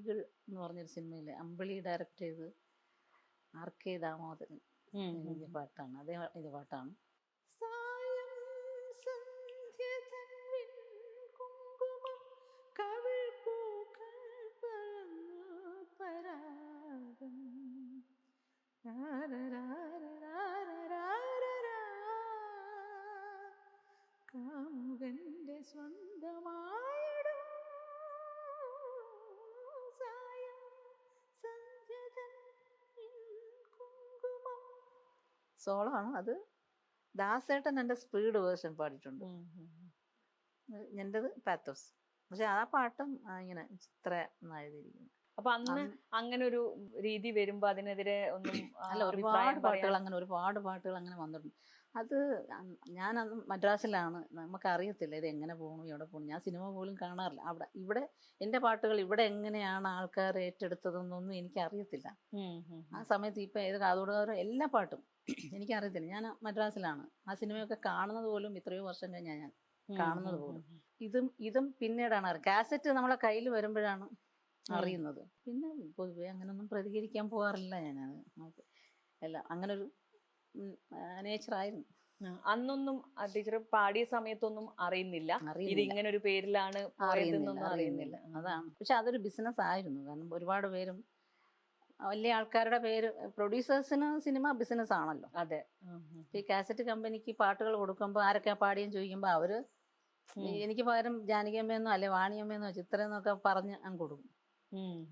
Eagle എന്ന് പറഞ്ഞൊരു സിനിമയിൽ അമ്പിളി ഡയറക്റ്റ് ചെയ്ത് ആർ കെ ദാമോദരൻ എഴുതിയ പാട്ടാണ്. അതേ ഇത് പാട്ടാണ്. സായം സന്ധ്യ സോളമാണ് അത് ദാസേട്ടൻ എന്റെ സ്പീഡ് വേർഷൻ പാടിയിട്ടുണ്ട്. എന്റെത് പാത്തോസ്. പക്ഷെ ആ പാട്ടും ഇങ്ങനെ ഇത്ര എഴുതിയിരിക്കുന്നു അപ്പൊ അന്ന് അങ്ങനെ ഒരു രീതി വരുമ്പോ അതിനെതിരെ ഒന്നും അല്ല ഒരുപാട് പാട്ടുകൾ അങ്ങനെ ഒരുപാട് പാട്ടുകൾ അങ്ങനെ വന്നിട്ടുണ്ട്. അത് ഞാൻ അന്ന് മദ്രാസിലാണ്. നമുക്ക് അറിയത്തില്ല ഇത് എങ്ങനെ പോകണം എവിടെ പോകണം ഞാൻ സിനിമ പോലും കാണാറില്ല. അവിടെ ഇവിടെ എന്റെ പാട്ടുകൾ ഇവിടെ എങ്ങനെയാണ് ആൾക്കാർ ഏറ്റെടുത്തതെന്നൊന്നും എനിക്ക് അറിയത്തില്ല ആ സമയത്ത് ഇപ്പം ഏത് കാതോടുകാരോ എല്ലാ പാട്ടും എനിക്കറിയത്തില്ല. ഞാൻ മദ്രാസിലാണ്. ആ സിനിമയൊക്കെ കാണുന്നത് പോലും ഇത്രയോ വർഷം കഴിഞ്ഞാ ഞാൻ. കാണുന്നത് പോലും. ഇതും ഇതും പിന്നീടാണ് അറിയാം കാസറ്റ് നമ്മളെ കയ്യിൽ വരുമ്പോഴാണ് അറിയുന്നത്. പിന്നെ പൊതുവെ അങ്ങനൊന്നും പ്രതികരിക്കാൻ പോകാറില്ല ഞാനത് അല്ല അങ്ങനെ ഒരു നേച്ചർ ആയിരുന്നു. അന്നൊന്നും ടീച്ചർ പാടിയ സമയത്തൊന്നും അറിയുന്നില്ല. ഇത് ഇങ്ങനെ ഒരു പേരിലാണ് അറിയുന്നില്ല അതാണ്. പക്ഷെ അതൊരു ബിസിനസ് ആയിരുന്നു. കാരണം ഒരുപാട് പേരും വലിയ ആൾക്കാരുടെ പേര് പ്രൊഡ്യൂസേഴ്സിന് സിനിമ ബിസിനസ് ആണല്ലോ. അതെ. ഈ കാസറ്റ് കമ്പനിക്ക് പാട്ടുകൾ കൊടുക്കുമ്പോൾ ആരൊക്കെ പാടിയെന്ന് ചോദിക്കുമ്പോൾ അവർ എനിക്ക് പകരം ജാനകിയമ്മയെന്നോ അല്ലെ വാണിയമ്മയെന്നോ ചിത്രമെന്നൊക്കെ പറഞ്ഞ് അങ്ങ് കൊടുക്കും.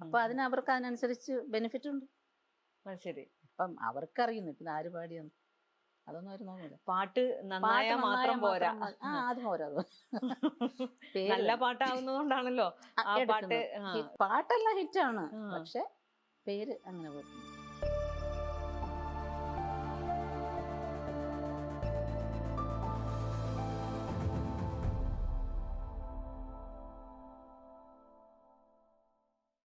അപ്പൊ അതിന് അവർക്ക് അതിനനുസരിച്ച് ബെനിഫിറ്റ് ഉണ്ട്. ശരി. അപ്പം അവർക്കറിയുന്നു ഇപ്പം ആര് പാടിയെന്ന്. അതൊന്നും അവർ നോക്കില്ല പാട്ട് നന്നായാ മാത്രം പോരാ. ആ അത് പോരാ നല്ല പാട്ടാവുന്നതുകൊണ്ടാണല്ലോ ആ പാട്ട് പാട്ടെല്ലാം ഹിറ്റാണ്. പക്ഷെ പേര് അങ്ങനെ പോയി